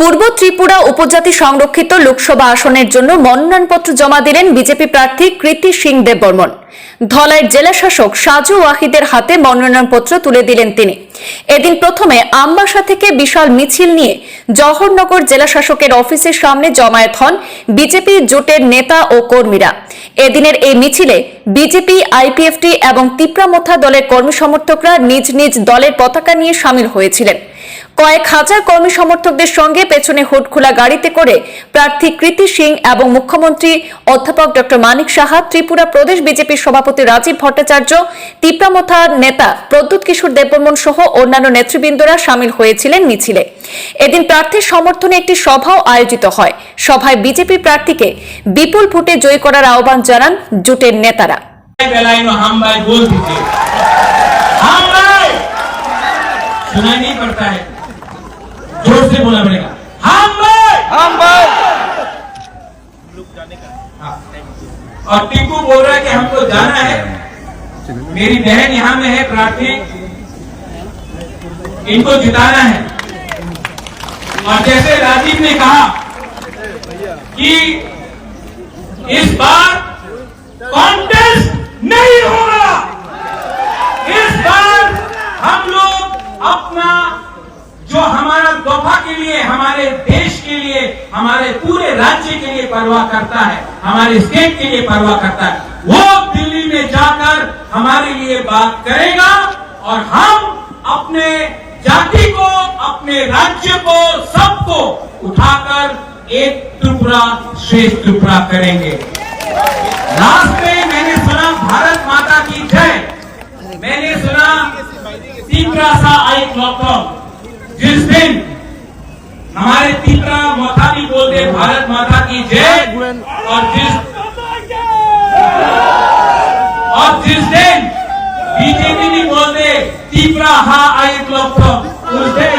পূর্ব ত্রিপুরা উপজাতি সংরক্ষিত লোকসভা আসনের জন্য মনোনয়নপত্র জমা দিলেন বিজেপি প্রার্থী কৃতি সিং দেববর্মন। ধলাইয়ের জেলাশাসক সাজু ওয়াহিদের হাতে মনোনয়নপত্র তুলে দিলেন তিনি। এদিন প্রথমে আমবাসা থেকে বিশাল মিছিল নিয়ে জওহরনগর জেলাশাসকের অফিসের সামনে জমায়েত হন বিজেপি জোটের নেতা ও কর্মীরা। এদিনের এই মিছিলে বিজেপি, আইপিএফটি এবং তিপ্রামথা দলের কর্মী সমর্থকরা নিজ নিজ দলের পতাকা নিয়ে সামিল হয়েছিলেন। কয়েক হাজার কর্মী সমর্থকদের সঙ্গে পেছনে হুড খোলা গাড়িতে করে প্রার্থী কৃতি সিং এবং মুখ্যমন্ত্রী অধ্যাপক ডক্টর মানিক সাহা, ত্রিপুরা প্রদেশ বিজেপির সভাপতি রাজীব ভট্টাচার্য তিপ্রামথার নেতা প্রদ্যুৎ কিশোর দেববর্মন সহ অন্যান্য নেতৃবৃন্দরা সামিল হয়েছিলেন মিছিলে। এদিন প্রার্থীর সমর্থনে একটি সভাও আয়োজিত হয়। সভায় বিজেপি প্রার্থীকে বিপুল ভোটে জয়ী করার আহ্বান জানান জোটের নেতারা। सुनाई नहीं पड़ता है। ज़ोर से बोला पड़ेगा। हम भाई हम भाई हाँ। और टिंकू बोल रहा है कि हमको जाना है। मेरी बहन यहाँ में है प्रार्थी। इनको जिताना है। और जैसे राजीव ने कहा कि इस बार कॉन्टेस्ट नहीं होगा इस बार हम लोग अपना जो हमारा दफ़ा के लिए हमारे देश के लिए हमारे पूरे राज्य के लिए परवाह करता है, हमारे स्टेट के लिए परवाह करता है। वो दिल्ली में जाकर हमारे लिए बात करेगा और हम अपने जाति को, अपने राज्य को, सबको उठाकर एक टुकड़ा श्रेष्ठ टुकड़ा करेंगे। लास्ट में मैंने सुना भारत माता की जय। मैंने सुना तीसरा सा आई लॉकडाउन। जिस दिन हमारे तीसरा माता भी बोलते भारत माता की जय और जिस और जिस दिन बीजेपी भी बोलते तीसरा हा आई लॉकडाउन उस दिन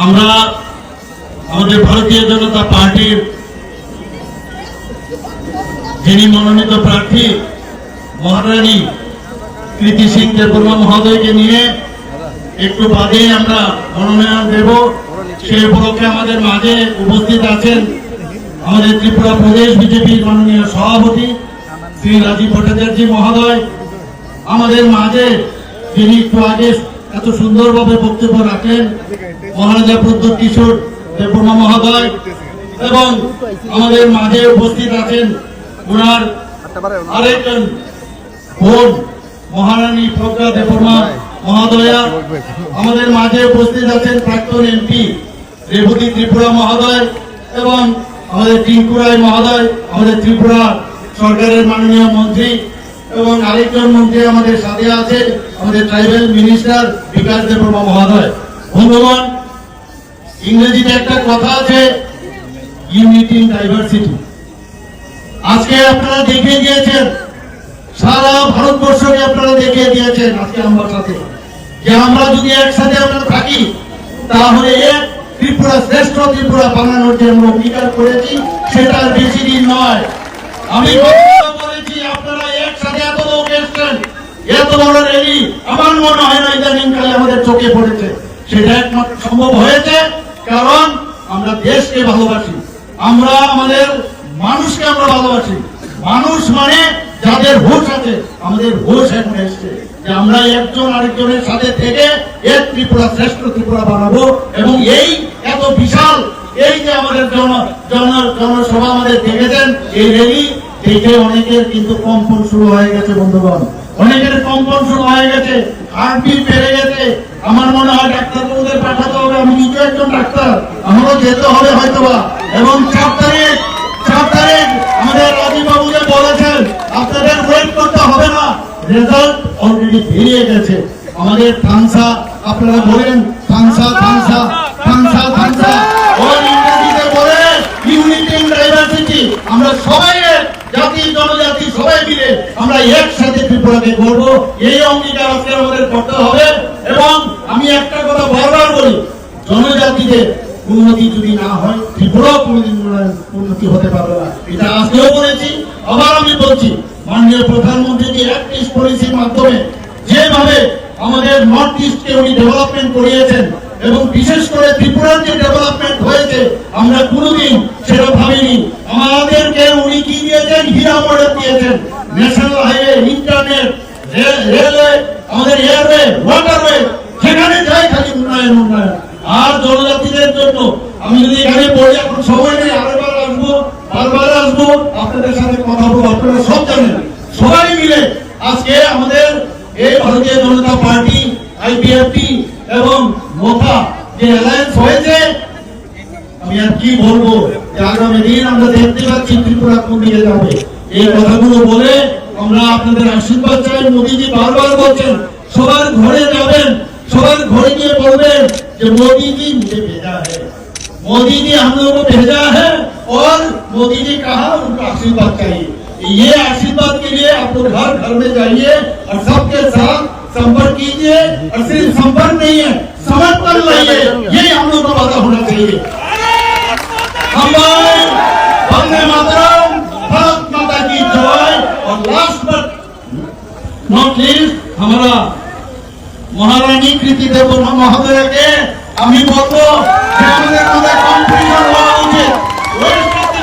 আমরা আমাদের ভারতীয় জনতা পার্টির যিনি মনোনীত প্রার্থী, মহারানী কৃতি সিং দেববর্মা মহোদয়কে নিয়ে একটু বাদে আমরা মনোনয়ন দেব। সে উপলক্ষে আমাদের মাঝে উপস্থিত আছেন আমাদের ত্রিপুরা প্রদেশ বিজেপির মাননীয় সভাপতি শ্রী রাজীব ভট্টাচার্য মহোদয়, আমাদের মাঝে যিনি একটু আগে এত সুন্দরভাবে বক্তব্য রাখেন মহারাজা প্রদ্যুৎ কিশোর দেববর্মা মহোদয় এবং আমাদের মাঝে উপস্থিত আছেন ওনার আরেকজন বোন, মহারানী প্রজ্ঞা দেববর্মা মহোদয়া। আমাদের মাঝে উপস্থিত আছেন প্রাক্তন এমপি রেবতী ত্রিপুরা মহোদয় এবং আমাদের টিঙ্কু রায় মহোদয়, আমাদের ত্রিপুরা সরকারের মাননীয় মন্ত্রী এবং আরেকজন মন্ত্রী আমাদের সাথে আছে আমাদের ট্রাইবেল মিনিস্টার বিকাশ দেববর্মা মহোদয়। বন্ধুগণ ইংরেজিতে একটা কথা আছে ইউনিটি ইন ডাইভার্সিটি আজকে আপনারা দেখিয়ে দিয়েছেন সারা ভারতবর্ষকে আপনারা দেখিয়ে দিয়েছেন আজকে আমার সাথে। যে আমরা যদি একসাথে আমরা থাকি, তাহলে এক ত্রিপুরা শ্রেষ্ঠ ত্রিপুরা বানানোর যে আমরা অঙ্গীকার করেছি, সেটা বেশি দিন নয়। আমি বলেছি আপনারা একসাথে এত লোক এসছেন, এত বড় রেলি আমার মনে হয় না ইদানিং কালে আমাদের চোখে পড়েছে। সেটা একমাত্র সম্ভব হয়েছে। কারণ আমরা দেশকে ভালোবাসি। আমরা আমাদের মানুষকে আমরা ভালোবাসি। মানুষ মানে যাদের হুশ আছে, আমাদের হুশ এখন এসছে যে আমরা একজন আরেকজনের সাথে থেকে এক ত্রিপুরা শ্রেষ্ঠ ত্রিপুরা বানাবো এবং এই এত বিশাল, এই যে আমাদের জন জন, জনসভা আমাদের দেখেছেন, এই র্যালি দেখে অনেকের কিন্তু কম্পন শুরু হয়ে গেছে, বন্ধুগণ। অনেকের কম্পন শুরু হয়ে গেছে হার্টবিট বেড়ে গেছে। আমার মনে হয় ডাক্তারবাবুদের পাঠাতে হবে, আমি নিজে একজন ডাক্তার। আমারও যেতে হবে হয়তোবা। এবং চার তারিখ চার তারিখ আমাদের রাজীব বাবু যে বলেছেন, আপনাদের ওয়েট করতে হবে না। রেজাল্ট অলরেডি বেরিয়ে গেছে। আমাদের থানসা, আপনারা বলেন, থানসা থানসা থানসা ওই ইংরেজিতে বলে ইউনিটি ইন ডাইভার্সিটি আমরা সবাই এক, জাতি জনজাতি সবাই মিলে আমরা একসাথে ত্রিপুরাকে করব। এই অঙ্গীকার আজকে আমাদের করতে হবে এবং আমি একটা কথা বারবার বলি জনজাতিদের উন্নতি যদি না হয়, ত্রিপুরা কোনোদিন উন্নতি হতে পারবে না। এটা আজকেও বলেছি, আবার আমি বলছি, মাননীয় প্রধানমন্ত্রী যে অ্যাক্ট ইস্ট পলিসির মাধ্যমে যেভাবে আমাদের নর্থ ইস্টকে উনি ডেভেলপমেন্ট করিয়েছেন এবং বিশেষ করে ত্রিপুরার যে ডেভেলপমেন্ট হয়েছে, আমরা কোনোদিন সেটা ভাবিনি। আমাদেরকে উনি কি দিয়েছেন? হীরা মডেল দিয়েছেন। ন্যাশনাল হাইওয়ে, ইন্টারনেট রেলওয়ে, আমাদের এয়ারওয়ে, ওয়াটারওয়ে, যেখানে যাই খালি উন্নয়ন উন্নয়ন। আর জনজাতিদের জন্য আমি যদি এখানে বলি, এখন সময় নেই আরেকবার আসব, বারবার আসব, আপনাদের সাথে কথা বলব, আপনারা সব জানেন। সবাই মিলে আজকে আমাদের এই ভারতীয় জনতা পার্টি আইপিএফটি এবং মোথা যে অ্যালায়েন্স হয়েছে, আমি আর কি বলব, যে আগামী দিন আমরা দেখতে পাচ্ছি ত্রিপুরা কোন দিকে যাবে। এই কথাগুলো বলে আমরা আপনাদের আশীর্বাদ চাই মোদীজি বারবার বলছেন সবার ঘরে যাবেন সবার ঘরে গিয়ে বলবেন যে मोदी जी मुझे भेजा है मोदी जी हम लोगों को भेजा है और मोदी जी कहा उनको आशीर्वाद चाहिए ये आशीर्वाद के लिए आप लोग हर घर में जाइए और सबके साथ संपर्क कीजिए और सिर्फ संपर्क नहीं है समर्पण लाइए ये हम लोग का वादा होना चाहिए हम नॉट लीस्ट हमारा महारानी कृति देव ब्रह्म के আমি বলব আমাদের মধ্যে কনফিউশন হওয়া উচিত ওয়েস্ট করতে